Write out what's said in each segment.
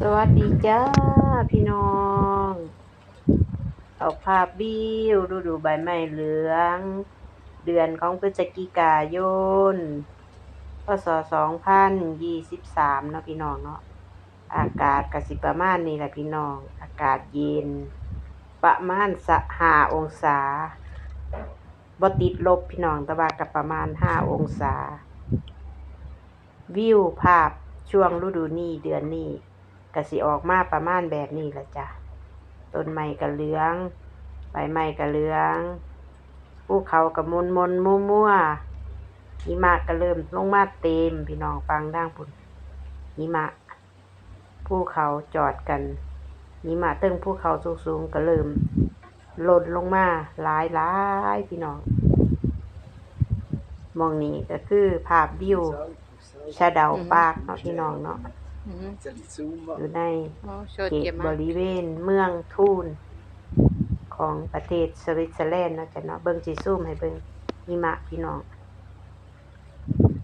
สวัสดีจ้าพี่น้อง เอาภาพวิวดูดูใบไม้เหลือง เดือนของพฤศจิกายนพศสองพันยี่สิบสามเนาะพี่น้องเนาะอากาศกสิประมาณนี้แหละพี่น้อง อากาศเย็น ประมาณสห้าองศาบ่ติดลบพี่น้องต่ว่ากับประมาณห้าองศา วิวภาพช่วงฤดูนี้เดือนนี้ ก็สิออกมาประมาณแบบนี้ละจ้ะต้นไม้ก็เหลืองใบไม้ก็เหลืองภูเขาก็มนมนมัวมัวหิมะก็เริ่มลงมาเต็มพี่น้องฟังดังพุ่นหิมะภูเขาจอดกันหิมะเตึงภูเขาสูงๆก็เริ่มหล่นลงมาหลายหลายๆพี่น้องมองนี้ก็คือภาพวิวชาดาปากเนาะพี่น้องเนาะ อือฮึอยู่ในโอ้โชเขว์ตเก็บบมาริเวณเมืองทูนของประเทศสวิตเซอร์แลนด์เนาะจ้ะเนาะเบิ่งสิซูมให้เบิ่งหิมะพี่น้อง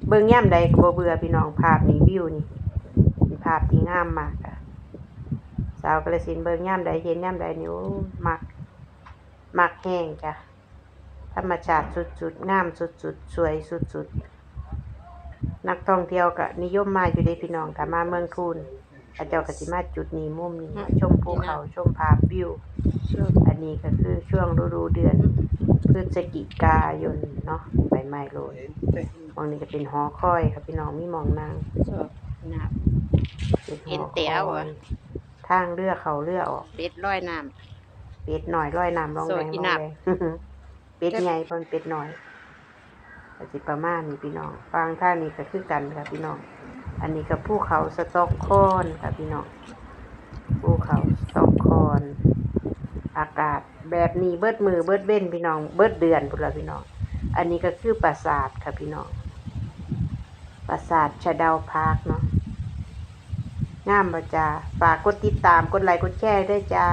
เบิ่งย่ำใดก็บ่เบื่อพี่น้องภาพนี้วิวนี่เป็นภาพที่งามมากอะสาวกระสินธุ์เบิ่งย่ำใดเห็นย่ำใดนี่โอ้มักมักแห้งจ้ะธรรมชาติสุดๆงามสุดๆสวยสุดๆ นักท่องเที่ยวก็นิยมมาอยู่ในพี่น้องค่ะมาเมืองทูนพระเจ้าก็สิมาจุดนี้มุมนี้ชมภูเขาชมภาพวิวโชว์อันนี้ก็คือช่วงฤดูเดือนพฤศจิกายนเนาะใบไม้โรยมองนี้ก็เป็นหอคอยครับพี่น้องมีหมองนางโชว์น้เป็นหเห็อนคเตี๋ยวออะยทางเรือเขาเรือออกำเป็ดร้อยน้เป็ดหน่อยร้อยน้ำลองโสแรดงอีลองนับแรงเป็ดใหญ่เพนเป็ดหน่อย ก็สิประมาณนี้พี่น้องฟังท่างนี้ก็คือกันครับพี่น้อง อันนี้ก็ภูเขาสต็อกโคนครับพี่น้องภูเขาสต็อกโคนอากาศแบบนี้เบิดมือเบิดเว้นพี่น้อง เบิดเดือนพุ่นละพี่น้อง อันนี้ก็คือปราสาทครับพี่น้องปราสาทชะดาวพาร์คเนาะงามบ่จ้าฝากกดติดตามกดไลค์กดแชร์ด้วยจ้า